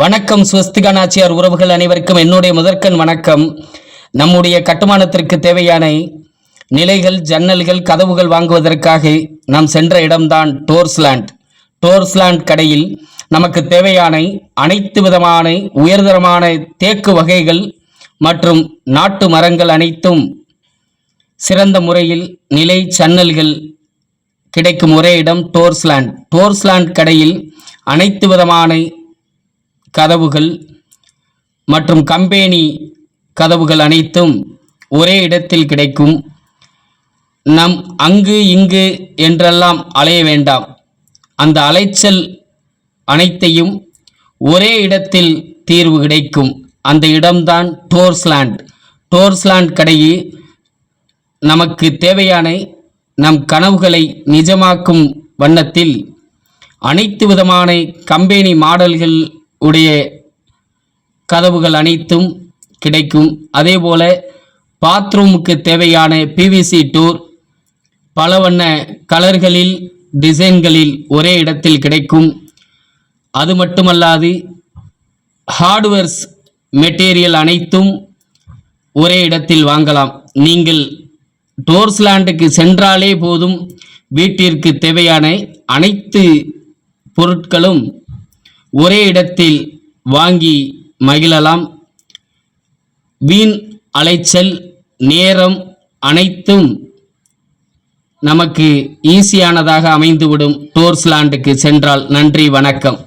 வணக்கம் ஸ்வஸ்திகா நாச்சியார் உறவுகள் அனைவருக்கும் என்னுடைய முதற்கண் வணக்கம். நம்முடைய கட்டுமானத்திற்கு தேவையான நிலைகள் ஜன்னல்கள் கதவுகள் வாங்குவதற்காக நாம் சென்ற இடம்தான் டோர்ஸ்லாண்ட். டோர்ஸ்லாண்ட் கடையில் நமக்கு தேவையான அனைத்து விதமான உயர்தரமான தேக்கு வகைகள் மற்றும் நாட்டு மரங்கள் அனைத்தும் சிறந்த முறையில் நிலை சன்னல்கள் கிடைக்கும் ஒரே இடம் டோர்ஸ்லாண்ட். டோர்ஸ்லாண்ட் கடையில் அனைத்து விதமான கதவுகள் மற்றும் கம்பெனி கதவுகள் அனைத்தும் ஒரே இடத்தில் கிடைக்கும். நம் அங்கு இங்கு என்றெல்லாம் அலைய வேண்டாம். அந்த அலைச்சல் அனைத்தையும் ஒரே இடத்தில் தீர்வு கிடைக்கும். அந்த இடம்தான் டோர்ஸ்லாண்ட். டோர்ஸ்லாண்ட் கடையில் நமக்கு தேவையான நம் கனவுகளை நிஜமாக்கும் வண்ணத்தில் அனைத்து விதமான கம்பெனி மாடல்கள் உடைய கதவுகள் அனைத்தும் கிடைக்கும். அதேபோல பாத்ரூமுக்கு தேவையான பிவிசி டோர் பல வண்ண கலர்களில் டிசைன்களில் ஒரே இடத்தில் கிடைக்கும். அது மட்டுமல்லாது ஹார்ட்வேர்ஸ் மெட்டீரியல் அனைத்தும் ஒரே இடத்தில் வாங்கலாம். நீங்கள் டோர்ஸ்லாண்டுக்கு சென்றாலே போதும். வீட்டிற்கு தேவையான அனைத்து பொருட்களும் ஒரே இடத்தில் வாங்கி மகிழலாம். வீண் அலைச்சல் நேரம் அனைத்தும் நமக்கு ஈஸியானதாக அமைந்துவிடும். டோர்ஸ்லாண்டுக்கு சென்றால் நன்றி வணக்கம்.